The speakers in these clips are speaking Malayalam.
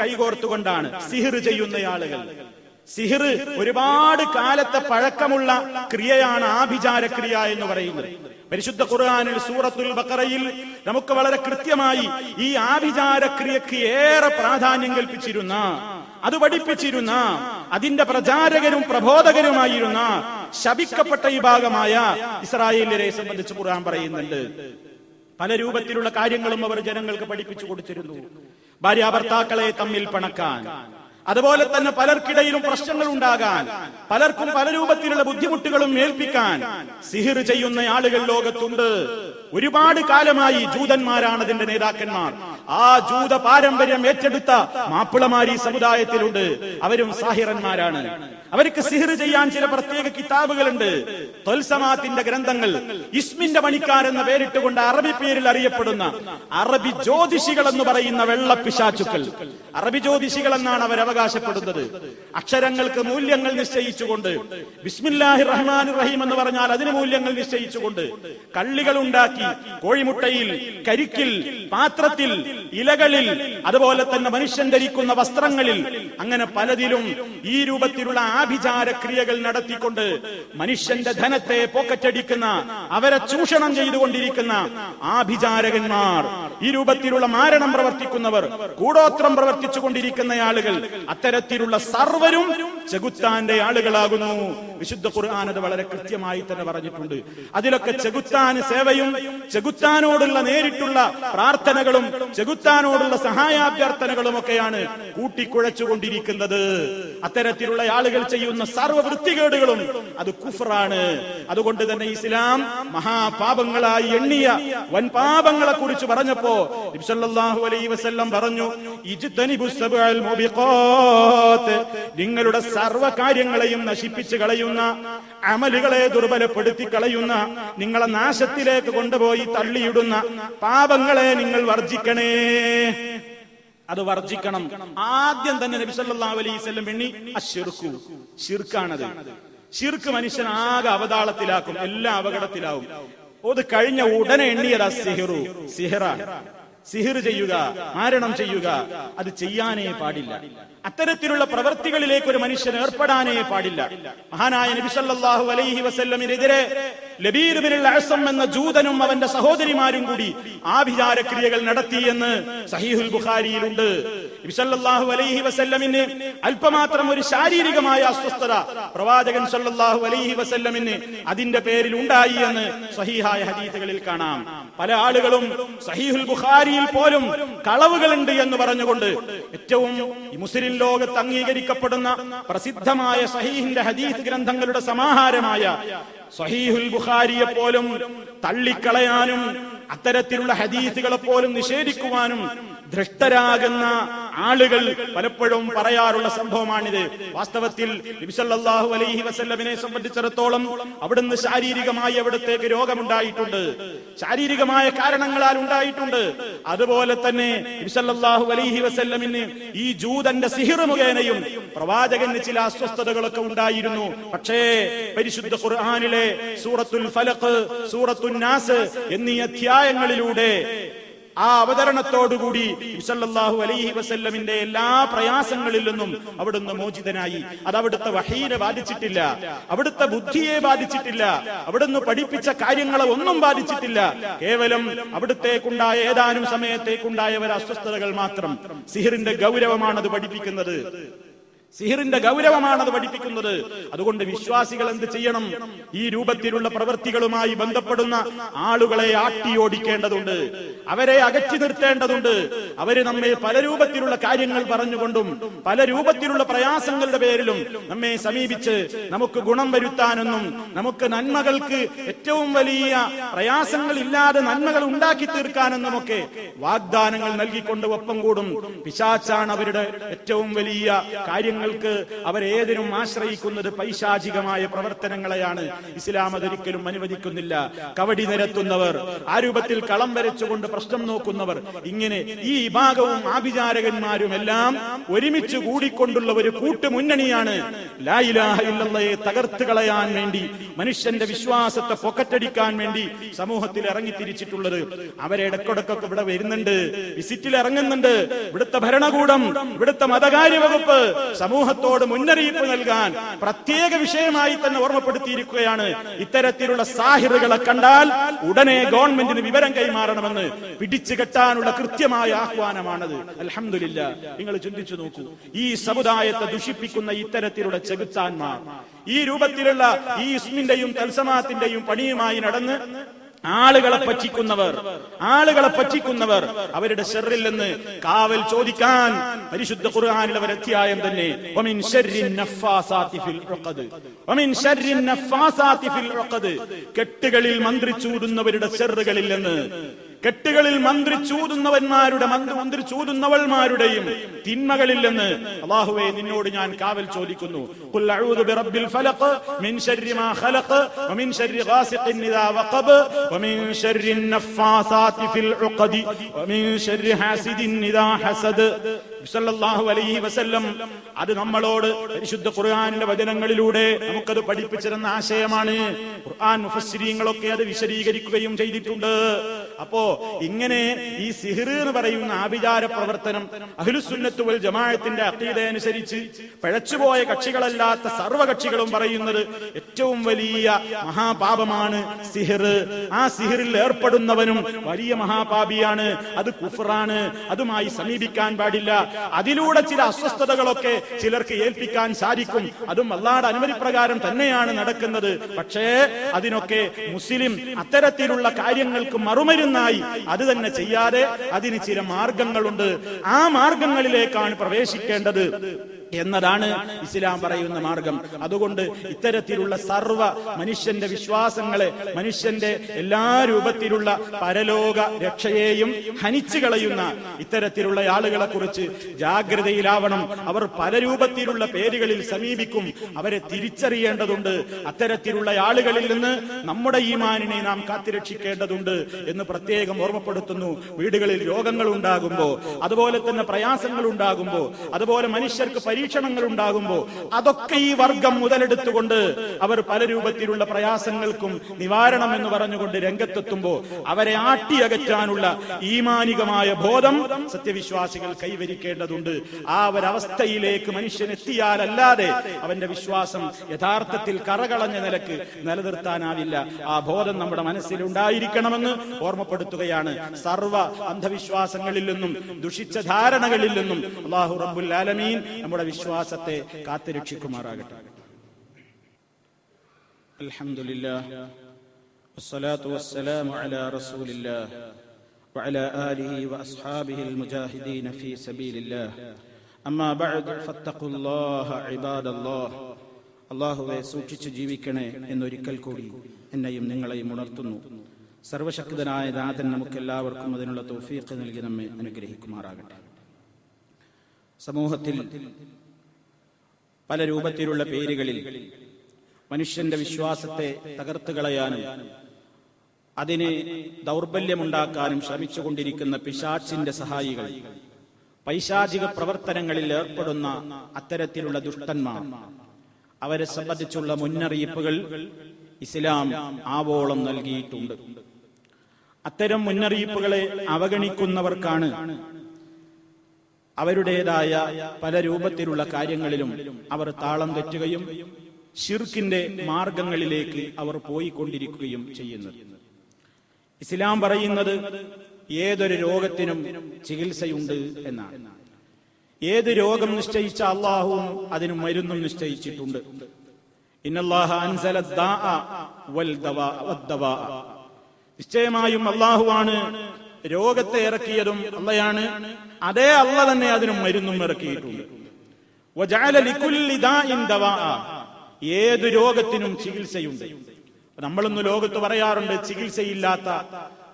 കൈകോർത്തുകൊണ്ടാണ് സിഹിർ ചെയ്യുന്ന ആളുകൾ. സിഹിർ ഒരുപാട് കാലത്തെ പഴക്കമുള്ള ക്രിയയാണ് ആഭിചാര ക്രിയ എന്ന് പറയുന്നത്. പരിശുദ്ധ ഖുർആാനിൽ സൂറത്തുൽ ബക്കറയിൽ നമുക്ക് വളരെ കൃത്യമായി ഈ ആഭിചാര ക്രിയക്ക് ഏറെ പ്രാധാന്യം കൽപ്പിച്ചിരുന്ന അത് പഠിപ്പിച്ചിരുന്ന അതിന്റെ പ്രചാരകരും പ്രബോധകരുമായിരുന്ന ശപിക്കപ്പെട്ട വിഭാഗമായ ഇസ്രായേലിനെ സംബന്ധിച്ച് ഖുർആൻ പറയുന്നുണ്ട്. പല രൂപത്തിലുള്ള കാര്യങ്ങളും അവർ ജനങ്ങൾക്ക് പഠിപ്പിച്ചു കൊടുത്തിരുന്നു. ഭാര്യാഭർത്താക്കളെ തമ്മിൽ പണക്കാൻ. അതുപോലെ തന്നെ പലർക്കിടയിലും പ്രശ്നങ്ങൾ ഉണ്ടാകാൻ പലർക്കും പല രൂപത്തിലുള്ള ബുദ്ധിമുട്ടുകളും ഏൽപ്പിക്കാൻ സിഹിർ ചെയ്യുന്ന ആളുകൾ ലോകത്തുണ്ട്. ഒരുപാട് കാലമായി ജൂതന്മാരാണ് അതിന്റെ നേതാക്കന്മാർ. ആ ജൂത പാരമ്പര്യം ഏറ്റെടുത്ത മാപ്പിളമാരി സമുദായത്തിലുണ്ട്. അവരും സാഹിറന്മാരാണ്. അവർക്ക് സിഹിർ ചെയ്യാൻ ചില പ്രത്യേക കിതാബുകളുണ്ട്. തൊൽസമാത്തിന്റെ ഗ്രന്ഥങ്ങൾ ഇസ്മിന്റെ പണിക്കാരെന്ന പേരിട്ടുകൊണ്ട് അറബി പേരിൽ അറിയപ്പെടുന്ന അറബി ജ്യോതിഷികൾ എന്ന് പറയുന്ന വെള്ളപ്പിശാച്ചുക്കൾ അറബി ജ്യോതിഷികൾ എന്നാണ് അവർ അവകാശപ്പെടുന്നത്. അക്ഷരങ്ങൾക്ക് മൂല്യങ്ങൾ നിശ്ചയിച്ചുകൊണ്ട്. ബിസ്മില്ലാഹി റഹ്മാൻ റഹീം എന്ന് പറഞ്ഞാൽ അതിന് മൂല്യങ്ങൾ നിശ്ചയിച്ചുകൊണ്ട് കള്ളികൾ ഉണ്ടാക്കി കോഴിമുട്ടയിൽ കരിക്കിൽ പാത്രത്തിൽ ഇലകളിൽ അതുപോലെ തന്നെ മനുഷ്യൻ ധരിക്കുന്ന വസ്ത്രങ്ങളിൽ അങ്ങനെ പലതിലും ഈ രൂപത്തിലുള്ള ആഭിചാര ക്രിയകൾ നടത്തിക്കൊണ്ട് മനുഷ്യന്റെ ധനത്തെ പോക്കറ്റടിക്കുന്ന അവരെ ചൂഷണം ചെയ്തുകൊണ്ടിരിക്കുന്ന ആഭിചാരകന്മാർ. ഈ രൂപത്തിലുള്ള മാരണം പ്രവർത്തിക്കുന്നവർ കൂടോത്രം പ്രവർത്തിച്ചു കൊണ്ടിരിക്കുന്ന ആളുകൾ അത്തരത്തിലുള്ള സർവരും ചെകുത്താന്റെ ആളുകളാകുന്നു. വിശുദ്ധ ഖുർആൻ അത് വളരെ കൃത്യമായി തന്നെ പറഞ്ഞിട്ടുണ്ട്. അതിലൊക്കെ ചെകുത്താൻ സേവയും ചെകുത്താനോടുള്ള നേരിട്ടുള്ള പ്രാർത്ഥനകളും ചെകുത്താനോടുള്ള സഹായാഭ്യർത്ഥനകളും ഒക്കെയാണ് കൂട്ടിക്കുഴച്ചുകൊണ്ടിരിക്കുന്നത്. അത്തരത്തിലുള്ള ആളുകൾ ചെയ്യുന്ന സർവ വൃത്തികേടുകളും അത് കുഫറാണ്. അതുകൊണ്ട് തന്നെ ഇസ്ലാം മഹാപാപങ്ങളായി എണ്ണിയ വൻ പാപങ്ങളെ കുറിച്ച് പറഞ്ഞപ്പോ പറഞ്ഞു നിങ്ങളുടെ സർവ കാര്യങ്ങളെയും നശിപ്പിച്ചു കളയുന്ന അമലുകളെ ദുർബലപ്പെടുത്തി കളയുന്ന നിങ്ങളെ നാശത്തിലേക്ക് കൊണ്ടുപോയി തള്ളിയിടുന്ന പാപങ്ങളെ നിങ്ങൾ വർജിക്കണേ. അത് വർജിക്കണം. ആദ്യം തന്നെ നബി എണ്ണി അശ്ശിർക്കു. ശിർക്കാണത്. ശിർക്ക് മനുഷ്യൻ ആകെ അവതാളത്തിലാക്കും എല്ലാ അപകടത്തിലാവും. അത് കഴിഞ്ഞ ഉടനെ എണ്ണിയതാ സിഹിറു സിഹിറാണ്. സിഹിർ ചെയ്യുക മാരണം ചെയ്യുക അത് ചെയ്യാനേ പാടില്ല. അത്തരത്തിലുള്ള പ്രവൃത്തികളിലേക്ക് ഒരു മനുഷ്യൻ ഏർപ്പെടാനേ പാടില്ല. മഹാനായ നബിസല്ലാഹു അലൈഹി വസല്ലമിനെതിരെ ലബീറുബിനുള്ള എന്ന ജൂതനും അവന്റെ സഹോദരിമാരും കൂടി ആഭിചാര ക്രിയകൾ നടത്തി എന്ന് സഹീഹുൽ ബുഖാരിയിലുണ്ട്. നബി സല്ലല്ലാഹു അലൈഹി വസല്ലമിന് അല്പമാത്രം ഒരു ശാരീരികമായ അസ്വസ്ഥത പ്രവാചകൻ സല്ലാഹു അലൈഹി വസല്ലമിന് അതിന്റെ പേരിൽ ഉണ്ടായി എന്ന് സഹീഹായ ഹദീസുകളിൽ കാണാം. പല ആളുകളും സഹീഹുൽ ബുഖാരിയിൽ പോലും കളവുകളുണ്ട് എന്ന് പറഞ്ഞുകൊണ്ട് ഏറ്റവും മുസ്ലിം ലോകത്ത് അംഗീകരിക്കപ്പെടുന്ന പ്രസിദ്ധമായ സഹീഹിന്റെ ഹദീസ് ഗ്രന്ഥങ്ങളുടെ സമാഹാരമായ സഹീഹുൽ ബുഖാരിയെ പോലും തള്ളിക്കളയാനും അത്തരത്തിലുള്ള ഹദീസുകളെ പോലും നിഷേധിക്കുവാനും ധൃഷ്ടരാകുന്ന ആളുകൾ പലപ്പോഴും പറയാറുള്ള സംഭവമാണിത്. വാസ്തവത്തിൽ അലൈഹി വസല്ലമിനെ സംബന്ധിച്ചിടത്തോളം അവിടുന്ന് ശാരീരികമായി അവിടത്തേക്ക് രോഗമുണ്ടായിട്ടുണ്ട്. ശാരീരികമായ കാരണങ്ങളാൽ ഉണ്ടായിട്ടുണ്ട്. അതുപോലെ തന്നെ അലൈഹി വസല്ലമിന് ഈ ജൂതന്റെ സിഹിർ മുഖേനയും പ്രവാചകന് ചില അസ്വസ്ഥതകളൊക്കെ ഉണ്ടായിരുന്നു. പക്ഷേ പരിശുദ്ധ ഖുർആാനിലെ സൂറത്തുൽ ഫലഖ് സൂറത്തുൽ നാസ് എന്നീ അധ്യായങ്ങളിലൂടെ ആ അവതരണത്തോടുകൂടി മുസല്ലാഹു അലൈഹി വസല്ലമിന്റെ എല്ലാ പ്രയാസങ്ങളിൽ നിന്നും അവിടുന്ന് മോചിതനായി. അത് അവിടുത്തെ വഹീനെ ബാധിച്ചിട്ടില്ല. അവിടുത്തെ ബുദ്ധിയെ ബാധിച്ചിട്ടില്ല. അവിടുന്ന് പഠിപ്പിച്ച കാര്യങ്ങളെ ഒന്നും ബാധിച്ചിട്ടില്ല. കേവലം അവിടുത്തേക്കുണ്ടായ ഏതാനും സമയത്തേക്കുണ്ടായ ഒരു അസ്വസ്ഥതകൾ മാത്രം. സിഹിറിന്റെ ഗൗരവമാണ് അത് പഠിപ്പിക്കുന്നത്. സിഹിറിന്റെ ഗൗരവമാണ് അത് പഠിപ്പിക്കുന്നത്. അതുകൊണ്ട് വിശ്വാസികൾ എന്ത് ചെയ്യണം? ഈ രൂപത്തിലുള്ള പ്രവൃത്തികളുമായി ബന്ധപ്പെടുന്ന ആളുകളെ ആട്ടിയോടിക്കേണ്ടതുണ്ട് അവരെ അകറ്റി നിർത്തേണ്ടതുണ്ട്. അവർ നമ്മെ പല രൂപത്തിലുള്ള കാര്യങ്ങൾ പറഞ്ഞുകൊണ്ടും പല രൂപത്തിലുള്ള പ്രയാസങ്ങളുടെ പേരിലും നമ്മെ സമീപിച്ച് നമുക്ക് ഗുണം വരുത്താനൊന്നും നമുക്ക് നന്മകൾക്ക് ഏറ്റവും വലിയ പ്രയാസങ്ങൾ ഇല്ലാതെ നന്മകൾ ഉണ്ടാക്കി തീർക്കാനെന്നുമൊക്കെ വാഗ്ദാനങ്ങൾ നൽകിക്കൊണ്ട് ഒപ്പം കൂടും. പിശാച്ചാണ് അവരുടെ ഏറ്റവും വലിയ കാര്യങ്ങൾ. കാര്യങ്ങൾക്ക് അവരേതിനും ആശ്രയിക്കുന്നത് പൈശാചികമായ പ്രവർത്തനങ്ങളെയാണ്. ഇസ്ലാം അതൊരിക്കലും അനുവദിക്കുന്നില്ല. കവടി നിരത്തുന്നവർ ആ രൂപത്തിൽ കളം വരച്ചുകൊണ്ട് പ്രശ്നം നോക്കുന്നവർ ഇങ്ങനെ ഈ വിഭാഗവും ആഭിചാരകന്മാരും എല്ലാം ഒരുമിച്ച് കൂടിക്കൊണ്ടുള്ള ഒരു കൂട്ടുമുന്നണിയാണ്. ലാ ഇലാഹ ഇല്ലല്ലയെ തകർത്ത് കളയാൻ വേണ്ടി മനുഷ്യന്റെ വിശ്വാസത്തെ പൊക്കറ്റടിക്കാൻ വേണ്ടി സമൂഹത്തിൽ ഇറങ്ങിത്തിരിച്ചിട്ടുള്ളത്. അവരിടക്കൊടക്കൊക്കെ ഇവിടെ വരുന്നുണ്ട്. വിസിറ്റിൽ ഇറങ്ങുന്നുണ്ട്. ഇവിടുത്തെ ഭരണകൂടം ഇവിടുത്തെ മതകാര്യ വകുപ്പ് സമൂഹത്തോട് മുന്നറിയിപ്പ് നൽകാൻ പ്രത്യേക വിഷയമായി തന്നെ ഓർമ്മപ്പെടുത്തിയിരിക്കുകയാണ്. ഇത്തരത്തിലുള്ള സാഹിറുകളെ കണ്ടാൽ ഉടനെ ഗവൺമെന്റിന് വിവരം കൈമാറണമെന്ന് പിടിച്ചു കെട്ടാനുള്ള കൃത്യമായ ആഹ്വാനമാണത്. അലഹമില്ല നിങ്ങൾ ചിന്തിച്ചു നോക്കൂ. ഈ സമുദായത്തെ ദുഷിപ്പിക്കുന്ന ഇത്തരത്തിലുള്ള ചെകുത്താന്മാർ ഈ രൂപത്തിലുള്ള ഈ ഇസ്മിന്റെയും തൽസമാത്തിന്റെയും പണിയുമായി നടന്ന് ആളുകളെ പറ്റിക്കുന്നവർ ആളുകളെ പറ്റിക്കുന്നവർ അവരുടെ ഷെറിൽ നിന്ന് കാവൽ ചോദിക്കാൻ പരിശുദ്ധ ഖുർആാനിൽ അവർ അധ്യായം തന്നെ കെട്ടുകളിൽ മന്ത്രിച്ചൂടുന്നവരുടെ ഷെറുകളിൽ നിന്ന് കെട്ടുകളിൽ മന്ത്രി ചൂതുന്നവന്മാരുടെ മന്ത്രി തിന്മകളിൽ നിന്ന് അള്ളാഹുവെ നിന്നോട് ഞാൻ കാവൽ ചോദിക്കുന്നു. അത് നമ്മളോട് പരിശുദ്ധ ഖുർആനിന്റെ വചനങ്ങളിലൂടെ നമുക്കത് പഠിപ്പിച്ചിരുന്ന ആശയമാണ്. ഖുർആൻ മുഫസ്സിരീങ്ങളൊക്കെ അത് വിശദീകരിക്കുകയും ചെയ്തിട്ടുണ്ട്. അപ്പോ ഇങ്ങനെ ഈ സിഹിർ എന്ന് പറയുന്ന ആഭിചാര പ്രവർത്തനം അഹ്ലുസുന്നത്ത് വൽ ജമാഅത്തിന്റെ അഖീദ അനുസരിച്ച് പഴച്ചുപോയ കക്ഷികളല്ലാത്ത സർവകക്ഷികളും പറയുന്നത് ഏറ്റവും വലിയ മഹാപാപമാണ് സിഹിർ. ആ സിഹിറിൽ ഏർപ്പെടുന്നവനും വലിയ മഹാപാപിയാണ്. അത് കുഫറാണ്. അതുമായി സമീപിക്കാൻ പാടില്ല. അതിലൂടെ ചില അസ്വസ്ഥതകളൊക്കെ ചിലർക്ക് ഏൽപ്പിക്കാൻ സാധിക്കും. അതും വല്ലാട് അനുമതി പ്രകാരം തന്നെയാണ് നടക്കുന്നത്. പക്ഷേ അതിനൊക്കെ മുസ്ലിം അത്തരത്തിലുള്ള കാര്യങ്ങൾക്ക് മറുമരുന്നായി അത് തന്നെ ചെയ്യാതെ അതിന് ചില മാർഗങ്ങളുണ്ട്. ആ മാർഗങ്ങളിലേക്കാണ് പ്രവേശിക്കേണ്ടത്. എന്നതാണ് ഇസ്ലാം പറയുന്ന മാർഗം. അതുകൊണ്ട് ഇത്തരത്തിലുള്ള സർവ മനുഷ്യന്റെ വിശ്വാസങ്ങളെ മനുഷ്യന്റെ എല്ലാ രൂപത്തിലുള്ള പരലോക രക്ഷയെയും ഹനിച്ചു കളയുന്ന ഇത്തരത്തിലുള്ള ആളുകളെ കുറിച്ച് ജാഗ്രതയിലാവണം. അവർ പല രൂപത്തിലുള്ള പേരുകളിൽ സമീപിക്കും. അവരെ തിരിച്ചറിയേണ്ടതുണ്ട്. അത്തരത്തിലുള്ള ആളുകളിൽ നിന്ന് നമ്മുടെ ഈമാനിനെ നാം കാത്തിരക്ഷിക്കേണ്ടതുണ്ട് എന്ന് പ്രത്യേകം ഓർമ്മപ്പെടുത്തുന്നു. വീടുകളിൽ രോഗങ്ങൾ ഉണ്ടാകുമ്പോൾ അതുപോലെ തന്നെ പ്രയാസങ്ങൾ ഉണ്ടാകുമ്പോൾ അതുപോലെ മനുഷ്യർക്ക് പരീക്ഷണങ്ങൾ ഉണ്ടാകുമ്പോൾ അതൊക്കെ ഈ വർഗം മുതലെടുത്തുകൊണ്ട് അവർ പല രൂപത്തിലുള്ള പ്രയാസങ്ങൾക്കും നിവാരണം എന്ന് പറഞ്ഞുകൊണ്ട് രംഗത്തെത്തുമ്പോൾ അവരെ ആട്ടിയകറ്റാനുള്ള ഈമാനികമായ ബോധം സത്യവിശ്വാസികൾ കൈവരിക്കേണ്ടതുണ്ട്. ആ ഒരവസ്ഥയിലേക്ക് മനുഷ്യൻ എത്തിയാലല്ലാതെ അവന്റെ വിശ്വാസം യഥാർത്ഥത്തിൽ കറകളഞ്ഞ നിലയ്ക്ക് നിലനിർത്താനാവില്ല. ആ ബോധം നമ്മുടെ മനസ്സിൽ ഉണ്ടായിരിക്കണമെന്ന് ഓർമ്മപ്പെടുത്തുകയാണ്. സർവ അന്ധവിശ്വാസങ്ങളിൽ നിന്നും ദുഷിച്ച ധാരണകളിൽ നിന്നും അള്ളാഹു റബ്ബുൽ ആലമീൻ നമ്മുടെ വിശ്വാസത്തെ കാത്തുരക്ഷിക്കുമാറാകട്ടെ അൽഹംദുലില്ലാ വസ്സലാത്തു വസ്സലാമു അലാ റസൂലില്ലാ وعلى آله وأصحابه المجاهدين في سبيل الله أما بعد فاتقوا الله عباد الله അള്ളാഹുവെ സൂക്ഷിച്ചു ജീവിക്കണേ എന്നൊരിക്കൽ കൂടി എന്നെയും നിങ്ങളെയും ഉണർത്തുന്നു സർവശക്തനായ നാഥൻ നമുക്കെല്ലാവർക്കും അതിനുള്ള തൗഫീഖ് നൽകി നമ്മെ അനുഗ്രഹിക്കുമാറാകട്ടെ സമൂഹത്തിൽ പല രൂപത്തിലുള്ള പേരുകളിൽ മനുഷ്യന്റെ വിശ്വാസത്തെ തകർത്തു കളയാനും അതിന് ദൗർബല്യമുണ്ടാക്കാനും ശ്രമിച്ചുകൊണ്ടിരിക്കുന്ന പിശാച്ചിന്റെ സഹായികൾ പൈശാചിക പ്രവർത്തനങ്ങളിൽ ഏർപ്പെടുന്ന അത്തരത്തിലുള്ള ദുഷ്ടന്മാർ. അവരെ സംബന്ധിച്ചുള്ള മുന്നറിയിപ്പുകൾ ഇസ്ലാം ആവോളം നൽകിയിട്ടുണ്ട്. അത്തരം മുന്നറിയിപ്പുകളെ അവഗണിക്കുന്നവർക്കാണ് അവരുടേതായ പല രൂപത്തിലുള്ള കാര്യങ്ങളിലും അവർ താളം തെറ്റുകയും ഷിർക്കിന്റെ മാർഗങ്ങളിലേക്ക് അവർ പോയിക്കൊണ്ടിരിക്കുകയും ചെയ്യുന്നത് ഇസ്ലാം പറയുന്നത് ഏതൊരു രോഗത്തിനും ചികിത്സയുണ്ട് എന്നാണ്. ഏത് രോഗം നിശ്ചയിച്ച അള്ളാഹുവും അതിന് മരുന്നും നിശ്ചയിച്ചിട്ടുണ്ട്. നിശ്ചയമായും അള്ളാഹുവാണ് രോഗത്തെ ഇറക്കിയതും അള്ളയാണ്. അതേ അള്ള തന്നെ അതിന് മരുന്നും ഇറക്കിയിട്ടുണ്ട്. ഏത് രോഗത്തിനും ചികിത്സയുണ്ട്. നമ്മളൊന്ന് ലോകത്ത് പറയാറുണ്ട് ചികിത്സയില്ലാത്ത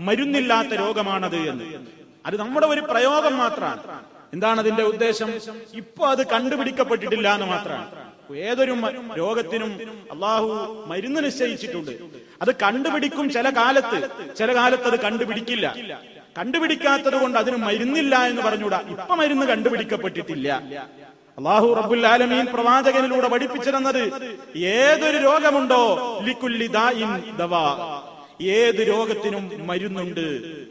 മരുന്നില്ലാത്ത രോഗമാണത് എന്ന്. അത് നമ്മുടെ ഒരു പ്രയോഗം മാത്രമാണ്. എന്താണ് അതിന്റെ ഉദ്ദേശം? ഇപ്പൊ അത് കണ്ടുപിടിക്കപ്പെട്ടിട്ടില്ല എന്ന് മാത്രമാണ്. ഏതൊരു രോഗത്തിനും അള്ളാഹു മരുന്ന് നിശ്ചയിച്ചിട്ടുണ്ട്. അത് കണ്ടുപിടിക്കും ചില കാലത്ത്. ചില കാലത്ത് അത് കണ്ടുപിടിക്കില്ല. കണ്ടുപിടിക്കാത്തത് കൊണ്ട് അതിന് മരുന്നില്ല എന്ന് പറഞ്ഞൂടാ ഇപ്പൊ മരുന്ന് കണ്ടുപിടിക്കപ്പെട്ടിട്ടില്ല. അള്ളാഹു റബ്ബുൽ ആലമീൻ പ്രവാചകനിലൂടെ പഠിപ്പിച്ചിരുന്നത് ഏതൊരു രോഗമുണ്ടോ ദവാ. ഏത് രോഗത്തിനും മരുന്നുണ്ട്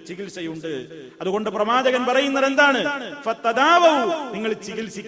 ചികിത്സയുണ്ട്. അതുകൊണ്ട് പ്രവാചകൻ പറയുന്നത് എന്താണ്? നിങ്ങൾ ചികിത്സിക്കുക